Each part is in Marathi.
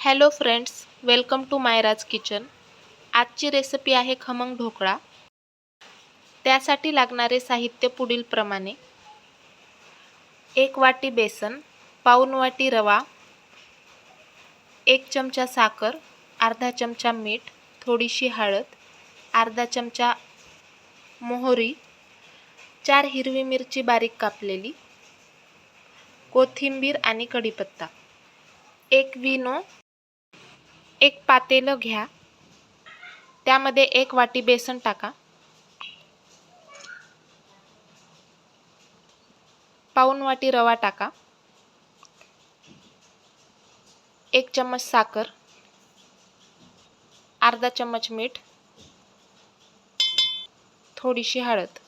हॅलो फ्रेंड्स वेलकम टू मायराज किचन. आजची रेसिपी आहे खमंग ढोकळा. त्यासाठी लागणारे साहित्य पुढीलप्रमाणे एक वाटी बेसन पाऊन वाटी रवा एक चमचा साखर अर्धा चमचा मीठ थोडीशी हळद अर्धा चमचा मोहरी चार हिरवी मिरची बारीक कापलेली कोथिंबीर आणि कढीपत्ता एक विनो एक पातेलं घ्या. त्यामध्ये एक वाटी बेसन टाका. पाऊन वाटी रवा टाका. एक चम्मच साखर. अर्धा चम्मच मीठ. थोडीशी हळद.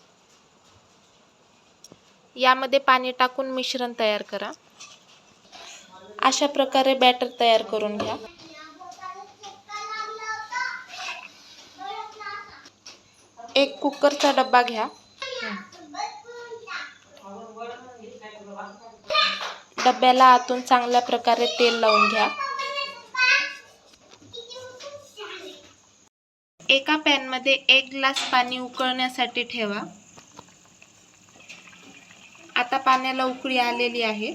यामध्ये पाणी टाकून मिश्रण तयार करा. अशा प्रकारे बॅटर तयार करून घ्या. एक कुकरचा डब्बा घ्या. डब्याला आतून चांगल्या प्रकारे तेल लावून घ्या. एका पॅनमध्ये एक ग्लास पाणी उकळण्यासाठी ठेवा. आता पाण्याला उकळी आलेली आहे.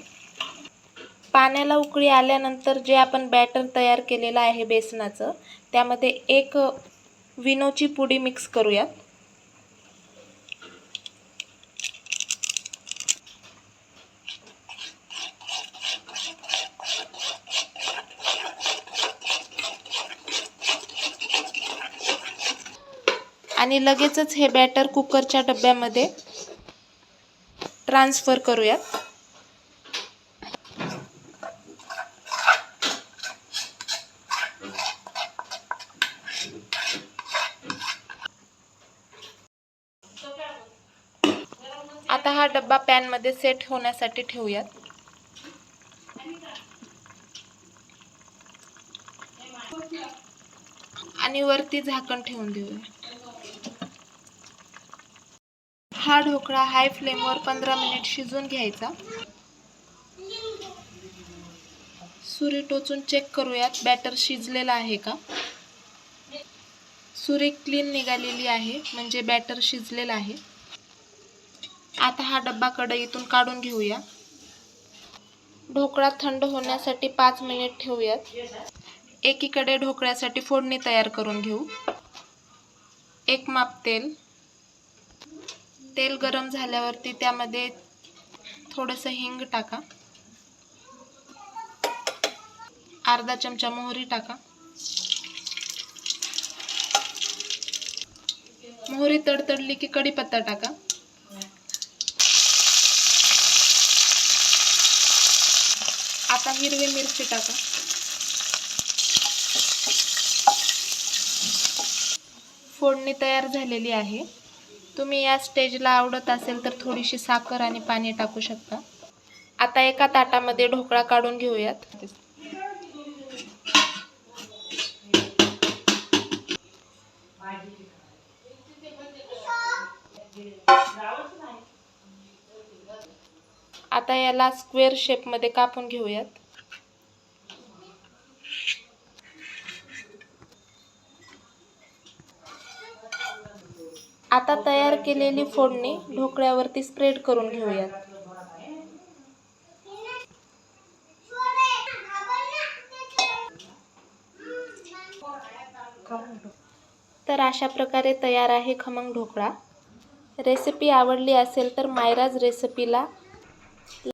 पाण्याला उकळी आल्यानंतर जे आपण बॅटर तयार केलेलं आहे बेसनाचं त्यामध्ये एक विनोची पुडी मिक्स करूयात. आणि लगेचच हे बॅटर कुकरच्या डब्यामध्ये ट्रान्सफर करूयात. आता हा डब्बा पॅनमध्ये सेट होण्यासाठी ठेवूयात. आणि वरती झाकण ठेवून देऊया हा ढोकळा हाय फ्लेमवर पंधरा मिनिट शिजून घ्यायचा. सुरी टोचून चेक करूयात बॅटर शिजलेला आहे का? सुरी क्लीन निघालेली आहे म्हणजे बॅटर शिजलेला आहे. आता हा डब्बा कढईतून काढून घेऊया. ढोकळा थंड होण्यासाठी पाच मिनिट ठेवूयात. एकीकडे ढोकळ्यासाठी फोडणी तयार करून घेऊ. एक माप तेल. तेल गरम झाल्यावरती त्यामध्ये थोडंसं हिंग टाका. अर्धा चमचा मोहरी टाका. मोहरी तडतडली की कढीपत्ता टाका. आता हिरवी मिरची टाका. फोडणी तयार झालेली आहे. तुम्ही या स्टेजला आवडत असेल तर थोडीशी साखर आणि पाणी टाकू शकता. आता एका ताटामध्ये ढोकळा काढून घेऊयात. आता याला स्क्वेअर शेपमध्ये कापून घेऊयात. आता तयार केलेली फोडणी ढोकळ्यावरती स्प्रेड करून घेऊयात. तर अशा प्रकारे तयार आहे खमंग ढोकळा. रेसिपी आवडली असेल तर मायराज रेसिपीला